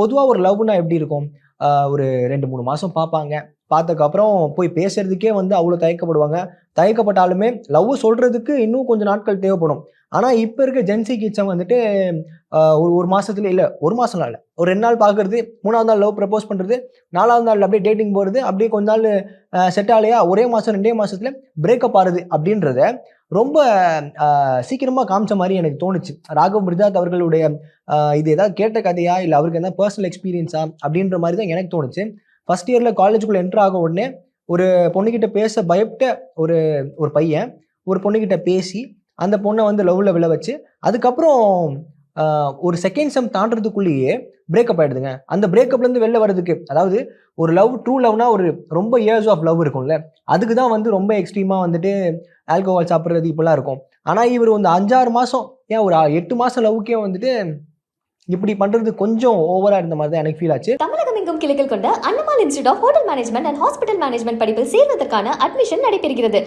பொதுவாக ஒரு லவ்னா எப்படி இருக்கும்? ஒரு ரெண்டு மூணு மாதம் பார்ப்பாங்க. பார்த்ததுக்கப்புறம் போய் பேசுறதுக்கே வந்து அவ்வளோ தயக்கப்படுவாங்க. தயக்கப்பட்டாலுமே லவ் சொல்கிறதுக்கு இன்னும் கொஞ்சம் நாட்கள் தேவைப்படும். ஆனால் இப்போ இருக்க ஜென்சி கிட்ஸை வந்துட்டு ஒரு ஒரு மாதத்துல இல்லை ஒரு மாதம்லாம் இல்லை ஒரு ரெண்டு நாள் பார்க்கறது மூணாவது நாள் லவ் ப்ரப்போஸ் பண்ணுறது நாலாவது நாள் அப்படியே டேட்டிங் போகிறது அப்படியே கொஞ்ச நாள் செட் ஆகலையா ஒரே மாதம் ரெண்டே மாதத்தில் பிரேக்கப் ஆகுது அப்படின்றத ரொம்ப சீக்கிரமாக காமிச்ச மாதிரி எனக்கு தோணுச்சு. ராகவ் மிர்தாத் அவர்களுடைய இது ஏதாவது கேட்ட கதையா? இல்லை அவருக்கு எதாவது பர்சனல் எக்ஸ்பீரியன்ஸா அப்படின்ற மாதிரி தான் எனக்கு தோணுச்சு. ஃபஸ்ட் இயரில் காலேஜுக்குள்ளே என்ட்ரு ஆக உடனே ஒரு பொண்ணுக்கிட்ட பேச பயப்பட்ட ஒரு ஒரு பையன் ஒரு பொண்ணுக்கிட்ட பேசி அந்த பொண்ணை வந்து லவ்வில் விழ வச்சு அதுக்கப்புறம் ஒரு செகண்ட் செம் தாண்டறதுக்குள்ளேயே பிரேக்கப் ஆயிடுதுங்க. அந்த பிரேக்கப்லேருந்து வெளில வர்றதுக்கு அதாவது ஒரு லவ் ட்ரூ லவ்னா ஒரு ரொம்ப இயர்ஸ் ஆஃப் லவ் இருக்கும்ல. அதுக்கு தான் வந்து ரொம்ப எக்ஸ்ட்ரீமாக வந்துட்டு ஆல்கோஹால் சாப்பிட்றது இப்படிலாம் இருக்கும். ஆனால் இவர் வந்து அஞ்சாறு மாதம் ஏன் ஒரு எட்டு மாதம் லவ்க்கே வந்துட்டு இப்படி பண்ணுறது கொஞ்சம் ஓவராக இருந்த மாதிரி தான் எனக்கு ஃபீல் ஆச்சு. தமிழகம் எங்கும் கிளைகள் கொண்ட Annamal institute of hotel management and hospital management படிப்பில் சேர்வதற்கான அட்மிஷன் நடைபெறுகிறது.